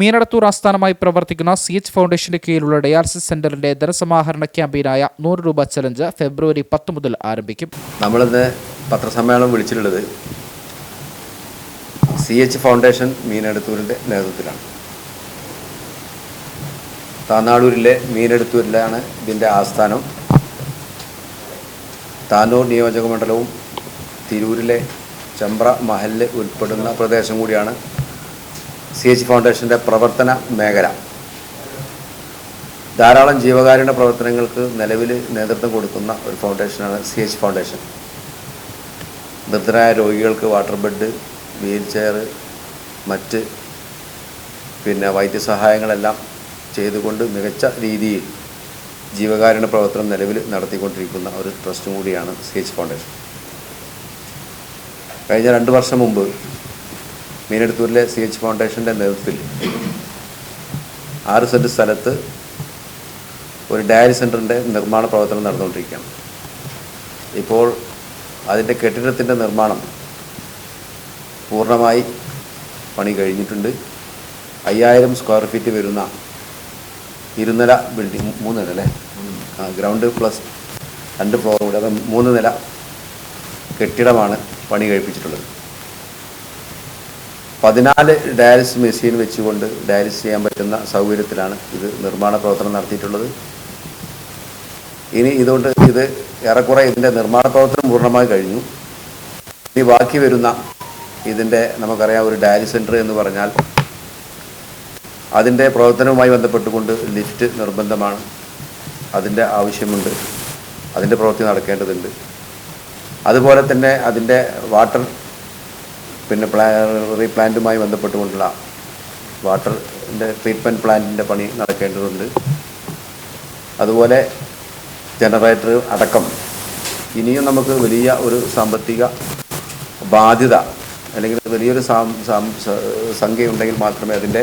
മീനടത്തൂർ ആസ്ഥാനമായി പ്രവർത്തിക്കുന്ന C H ഫൗണ്ടേഷന്റെ കീഴിലുള്ള ഡയാലിസിസ് സെന്ററിന്റെ ധനസമാഹരണ ക്യാമ്പയിനായ നൂറ് രൂപ ചലഞ്ച് ഫെബ്രുവരി പത്ത് മുതൽ ആരംഭിക്കും. നമ്മളിന്ന് പത്രസമ്മേളനം വിളിച്ചിട്ടുള്ളത് സി എച്ച് ഫൗണ്ടേഷൻ മീനടത്തൂരിന്റെ നേതൃത്വത്തിലാണ്. താന്നാളൂരിലെ മീനടത്തൂരിലാണ് ഇതിന്റെ ആസ്ഥാനം. താനൂർ നിയോജക മണ്ഡലവും തിരൂരിലെ ചമ്പ്ര മഹലിൽ ഉൾപ്പെടുന്ന പ്രദേശം കൂടിയാണ് സി എച്ച് ഫൗണ്ടേഷന്റെ പ്രവർത്തന മേഖല. ധാരാളം ജീവകാരുണ്യ പ്രവർത്തനങ്ങൾക്ക് നിലവിൽ നേതൃത്വം കൊടുക്കുന്ന ഒരു ഫൗണ്ടേഷനാണ് സി എച്ച് ഫൗണ്ടേഷൻ നിർദ്ധനായ രോഗികൾക്ക് വാട്ടർ ബെഡ് വീൽ ചെയർ മറ്റ് പിന്നെ വൈദ്യസഹായങ്ങളെല്ലാം ചെയ്തുകൊണ്ട് മികച്ച രീതിയിൽ ജീവകാരുണ്യ പ്രവർത്തനം നിലവിൽ നടത്തിക്കൊണ്ടിരിക്കുന്ന ഒരു ട്രസ്റ്റും കൂടിയാണ് സി എച്ച് ഫൗണ്ടേഷൻ കഴിഞ്ഞ രണ്ട് വർഷം മുമ്പ് മീനടുത്തൂരിലെ സി എച്ച് ഫൗണ്ടേഷന്റെ നേതൃത്വത്തിൽ ആറ് സെന്റ് സ്ഥലത്ത് ഒരു ഡയറി സെന്ററിന്റെ നിർമ്മാണ പ്രവർത്തനം നടന്നുകൊണ്ടിരിക്കുകയാണ്. ഇപ്പോൾ അതിന്റെ കെട്ടിടത്തിന്റെ നിർമ്മാണം പൂർണമായി പണി കഴിഞ്ഞിട്ടുണ്ട്. അയ്യായിരം സ്ക്വയർ ഫീറ്റ് വരുന്ന ഇരുനില ബിൽഡിംഗ് മൂന്ന് നില അല്ലേ? ഗ്രൗണ്ട് പ്ലസ് രണ്ട് ഫ്ലോർ കൂടെ മൂന്ന് നില കെട്ടിടമാണ് പണി കഴിപ്പിച്ചിട്ടുള്ളത്. പതിനാല് ഡയാലിസിസ് മെഷീൻ വെച്ചുകൊണ്ട് ഡയാലിസിസ് ചെയ്യാൻ പറ്റുന്ന സൗകര്യത്തിലാണ് ഇത് നിർമ്മാണ പ്രവർത്തനം നടത്തിയിട്ടുള്ളത്. ഇനി ഇതുകൊണ്ട് ഇത് ഏറെക്കുറെ ഇതിന്റെ നിർമ്മാണ പ്രവർത്തനം പൂർണമായി കഴിഞ്ഞു. ഇനി ബാക്കി വരുന്ന ഇതിന്റെ നമുക്കറിയാം ഒരു ഡയാലിസ് സെന്റർ എന്ന് പറഞ്ഞാൽ അതിന്റെ പ്രവർത്തനവുമായി ബന്ധപ്പെട്ടുകൊണ്ട് ലിഫ്റ്റ് നിർബന്ധമാണ്. അതിന്റെ ആവശ്യമുണ്ട്. അതിന്റെ പ്രവൃത്തി നടക്കേണ്ടതുണ്ട്. അതുപോലെ തന്നെ അതിന്റെ വാട്ടർ പിന്നെ പ്ലാ റീപ്ലാന്റുമായി ബന്ധപ്പെട്ടുകൊണ്ടുള്ള വാട്ടറിന്റെ ട്രീറ്റ്മെന്റ് പ്ലാന്റിന്റെ പണി നടക്കേണ്ടതുണ്ട്. അതുപോലെ ജനറേറ്റർ അടക്കം. ഇനിയും നമുക്ക് വലിയ ഒരു സാമ്പത്തിക ബാധ്യത അല്ലെങ്കിൽ വലിയൊരു സംഖ്യ ഉണ്ടെങ്കിൽ മാത്രമേ അതിന്റെ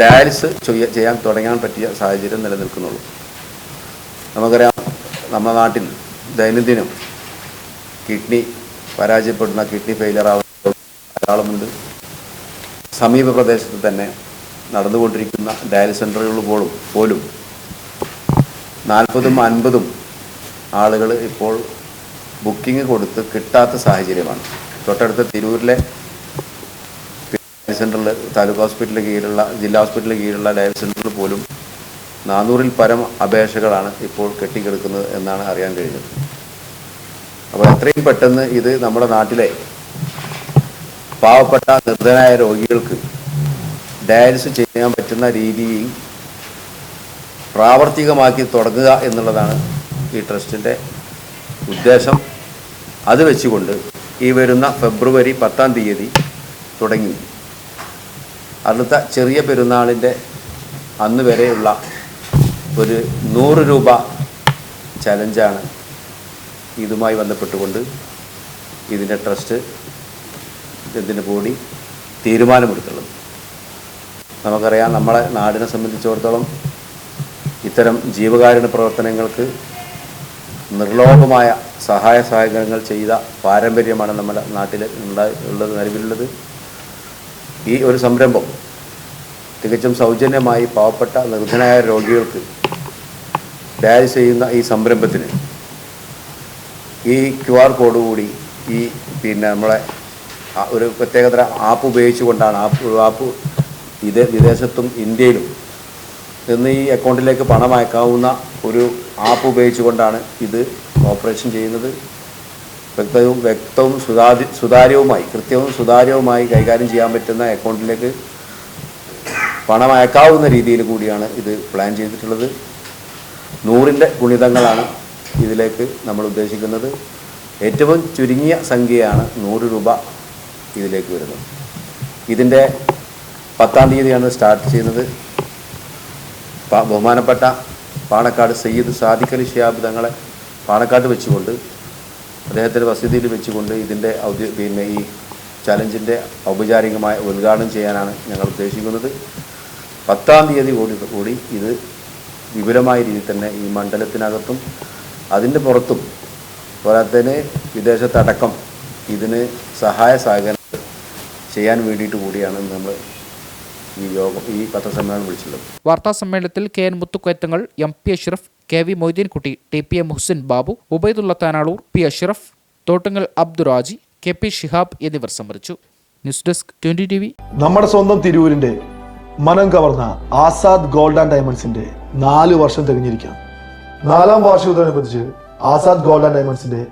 ഡയാലിസ് ചെയ്യ ചെയ്യാൻ തുടങ്ങാൻ പറ്റിയ സാഹചര്യം നിലനിൽക്കുന്നുള്ളൂ. നമുക്കറിയാം നമ്മുടെ നാട്ടിൽ ദൈനംദിനം കിഡ്നി പരാജയപ്പെടുന്ന കിഡ്നി ഫെയിലർ ആവുന്ന ധാരാളമുണ്ട്. സമീപ പ്രദേശത്ത് തന്നെ നടന്നുകൊണ്ടിരിക്കുന്ന ഡയാലിസ് സെന്ററുകൾ പോലും പോലും നാൽപ്പതും അൻപതും ആളുകൾ ഇപ്പോൾ ബുക്കിംഗ് കൊടുത്ത് കിട്ടാത്ത സാഹചര്യമാണ്. തൊട്ടടുത്ത തിരൂരിലെ ഡയാലിസ് സെന്ററിൽ താലൂക്ക് ഹോസ്പിറ്റലിന് കീഴിലുള്ള ജില്ലാ ഹോസ്പിറ്റലിന് കീഴിലുള്ള ഡയാലിസ് സെന്ററിൽ പോലും നാനൂറിൽ പരം അപേക്ഷകളാണ് ഇപ്പോൾ കെട്ടിക്കിടക്കുന്നത് എന്നാണ് അറിയാൻ കഴിഞ്ഞത്. അപ്പോൾ എത്രയും പെട്ടെന്ന് ഇത് നമ്മുടെ നാട്ടിലെ പാവപ്പെട്ട നിർധനായ രോഗികൾക്ക് ഡയാലിസിസ് ചെയ്യാൻ പറ്റുന്ന രീതിയിൽ പ്രാവർത്തികമാക്കി തുടങ്ങുക എന്നുള്ളതാണ് ഈ ട്രസ്റ്റിന്റെ ഉദ്ദേശം. അത് വെച്ചുകൊണ്ട് ഈ വരുന്ന ഫെബ്രുവരി പത്താം തീയതി തുടങ്ങി. അടുത്ത ചെറിയ പെരുന്നാളിന്റെ അന്ന് വരെയുള്ള ഒരു നൂറ് രൂപ ചലഞ്ചാണ് ഇതുമായി ബന്ധപ്പെട്ടുകൊണ്ട് ഇതിന്റെ ട്രസ്റ്റ് ഇതിന്റെ കൂടി തീരുമാനമെടുത്തുള്ളത്. നമുക്കറിയാം നമ്മളെ നാടിനെ സംബന്ധിച്ചിടത്തോളം ഇത്തരം ജീവകാരുണ്യ പ്രവർത്തനങ്ങൾക്ക് നിർലോഭമായ സഹായ സഹകരണങ്ങൾ ചെയ്ത പാരമ്പര്യമാണ് നമ്മുടെ നാട്ടിൽ ഉണ്ടായി ഉള്ളത് നിലവിലുള്ളത്. ഈ ഒരു സംരംഭം തികച്ചും സൗജന്യമായി പാവപ്പെട്ട നിർധനായ രോഗികൾക്ക് ഡയാലിസ് ചെയ്യുന്ന ഈ സംരംഭത്തിന് ഈ ക്യു ആർ കോഡ് കൂടി ഈ പിന്നെ നമ്മളെ ഒരു പ്രത്യേകതര ആപ്പ് ഉപയോഗിച്ചുകൊണ്ടാണ് ആപ്പ് ആപ്പ് ഇത് വിദേശത്തും ഇന്ത്യയിലും നിന്ന് ഈ അക്കൗണ്ടിലേക്ക് പണം അയക്കാവുന്ന ഒരു ആപ്പ് ഉപയോഗിച്ചുകൊണ്ടാണ് ഇത് ഓപ്പറേഷൻ ചെയ്യുന്നത്. വ്യക്തവും വ്യക്തവും സുതാര്യ സുതാര്യവുമായി കൃത്യവും സുതാര്യവുമായി കൈകാര്യം ചെയ്യാൻ പറ്റുന്ന അക്കൗണ്ടിലേക്ക് പണം അയക്കാവുന്ന രീതിയിൽ കൂടിയാണ് ഇത് പ്ലാൻ ചെയ്തിട്ടുള്ളത്. നൂറിന്റെ ഗുണിതങ്ങളാണ് ഇതിലേക്ക് നമ്മൾ ഉദ്ദേശിക്കുന്നത്. ഏറ്റവും ചുരുങ്ങിയ സംഖ്യയാണ് നൂറ് രൂപ ഇതിലേക്ക് വരുന്നത് ഇതിന്റെ പത്താം തീയതിയാണ് സ്റ്റാർട്ട് ചെയ്യുന്നത്. ബഹുമാനപ്പെട്ട പാണക്കാട് സയ്യിദ് സാദിഖ് അലി ഷിയാബ് തങ്ങളെ പാണക്കാട് വെച്ചുകൊണ്ട് അദ്ദേഹത്തിന്റെ വസതിയിൽ വെച്ചുകൊണ്ട് ഇതിന്റെ ഔദ്യ പിന്നെ ഈ ചലഞ്ചിന്റെ ഔപചാരികമായ ഉദ്ഘാടനം ചെയ്യാനാണ് ഞങ്ങൾ ഉദ്ദേശിക്കുന്നത്. പത്താം തീയതി കൂടി കൂടി ഇത് വിപുലമായ രീതിയിൽ തന്നെ ഈ മണ്ഡലത്തിനകത്തും അതിന്റെ പുറത്തും പോരാത്തതിന് വിദേശത്തടക്കം ഇതിന് സഹായ സഹകരണം ചെയ്യാൻ വേണ്ടിയിട്ട് കൂടിയാണ് നമ്മൾ ഈ യോഗം ഈ പത്രസമ്മേളനം വിളിച്ചിട്ടുള്ളത്. വാർത്താ സമ്മേളനത്തിൽ K N മുത്തുക്കയറ്റങ്ങൾ M P Ashraf K V Moideenkutty T P M Muhsin Babu Ubaidulla Tanalur P Ashraf Thottungal Abduraji K P Shihab എന്നിവർ സംബന്ധിച്ചു. News desk twenty T V. നമ്മുടെ സ്വന്തം തിരൂരിന്റെ മനം കവർന്ന ആസാദ് ഗോൾഡ് ആൻഡ് ഡയമണ്ട്സിന്റെ നാല് വർഷം തികഞ്ഞിരിക്കാം. നാലാം വാർഷികത്തോടനുബന്ധിച്ച് ആസാദ് ഗോൾഡ് ആൻഡ് ഡയമണ്ട്സിന്റെ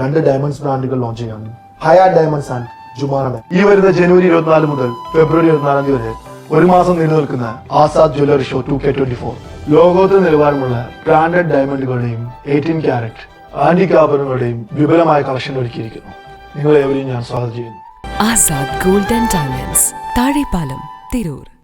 രണ്ട് ഡയമണ്ട്സ് ബ്രാൻഡുകൾ ലോഞ്ച് ചെയ്യാനും ഹയാ ഡയമണ്ട്സ് ആൻഡ് ഡയമണ്ട് ഈ വരുന്ന ജനുവരി ഇരുപത്തിനാല് മുതൽ ഫെബ്രുവരി ഇരുപത്തിനാലാം തീയതി വരെ ഒരു മാസം നീണ്ടുനിൽക്കുന്ന Azad jewellery show two K twenty four ലോകോത്തര നിലവാരമുള്ള ബ്രാൻഡഡ് ഡയമണ്ടുകളുടെയും എയ്റ്റീൻ ക്യാരറ്റ് ആന്റിക് ആഭരണങ്ങളുടെയും വിപുലമായ കളക്ഷൻ ഒരുക്കിയിരിക്കുന്നു. നിങ്ങളെ ഞാൻ സ്വാഗതം ചെയ്യുന്നു. Azad golden diamonds Thazhepalam Tirur.